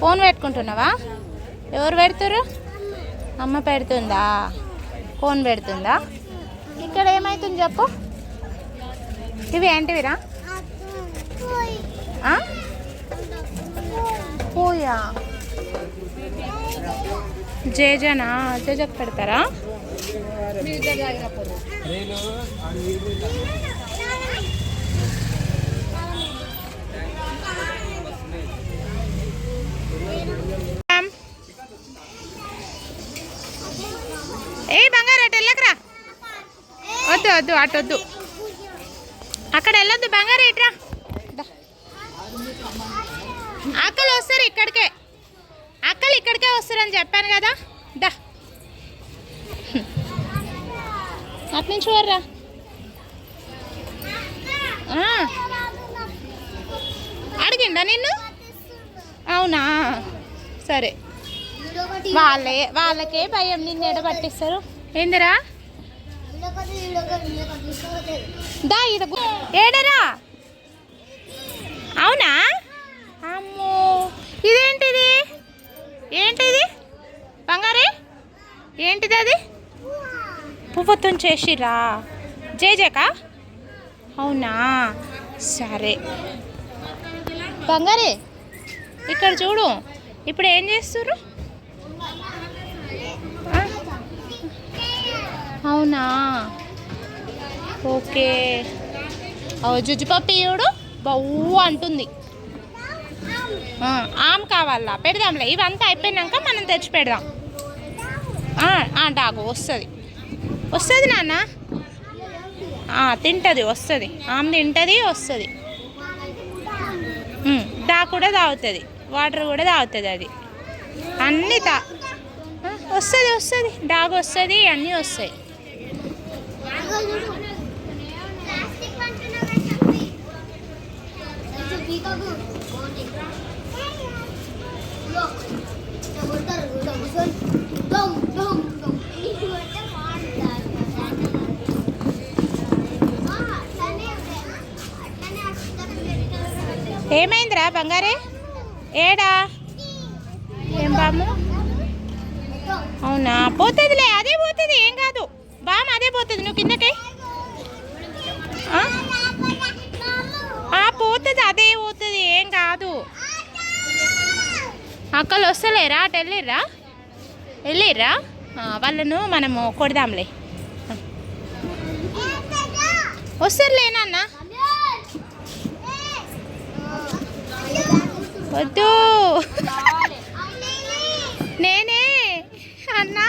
Phone పెట్టుకుంటున్నావా? ఎవరు పెడతారు అమ్మ పెడుతుందా? ఫోన్ పెడుతుందా? ఇక్కడ ఏమవుతుంది చెప్పు. ఇవి ఏంటివిరా? పోయా? జేజనా? జేజకు పెడతారా? ఏ బంగారు అటు వెళ్ళకరా? వద్దు వద్దు అటు వద్దు. అక్కడ వెళ్ళొద్దు బంగారు ఏట్రా అక్కలు వస్తారు ఇక్కడికే. అక్కలు ఇక్కడికే వస్తారని చెప్పాను కదా. దా. అటు నుంచి వర్రా అడిగిందా అడిగిండా నిన్ను? అవునా? సరే. వాళ్ళే వాళ్ళకే భయం నిన్ను ఎడ పట్టిస్తారు? ఏందిరా? దా ఏడరా? అవునా? అమ్మో. ఇదేంటిది? ఏంటిది? బంగారే? ఏంటిది అది? పువ్వుతో చేసిరా జేజేక? అవునా? సరే. బంగారే ఇక్కడ చూడు. ఇప్పుడు ఏం చేస్తుర్రు? అవునా? ఓకే. ఓ జుజుపప్పి చూడు. బవ్వు అంటుంది. ఆమ్ కావాలా? పెడదాంలే. ఇవంతా అయిపోయినాక మనం తెచ్చి పెడదాం. డాగు వస్తుంది. వస్తుంది నాన్న? తింటుంది వస్తుంది. ఆమె తింటుంది వస్తుంది. ఉమ్, డా కూడా తాగుతుంది. వాటర్ కూడా తాగుతుంది అది. అన్నీ తా వస్తుంది వస్తుంది. డాగ్ వస్తుంది అన్నీ వస్తాయి. ఏమైందిరా బంగారే? ఏడా? ఏం బాము అవునా? పోతుందిలే అదే పోతుంది ఏం కాదు. బామ్ అదే పోతుంది నువ్వు కిందకి. పోతుంది అదే పోతుంది ఏం కాదు. అక్కలు వస్తలేరా? అటు వెళ్ళిర్రా? వెళ్ళిర్రా? వాళ్ళను మనము కొడదాంలే. వస్తారులే నాన్న వద్దు. నేనే. అన్నా.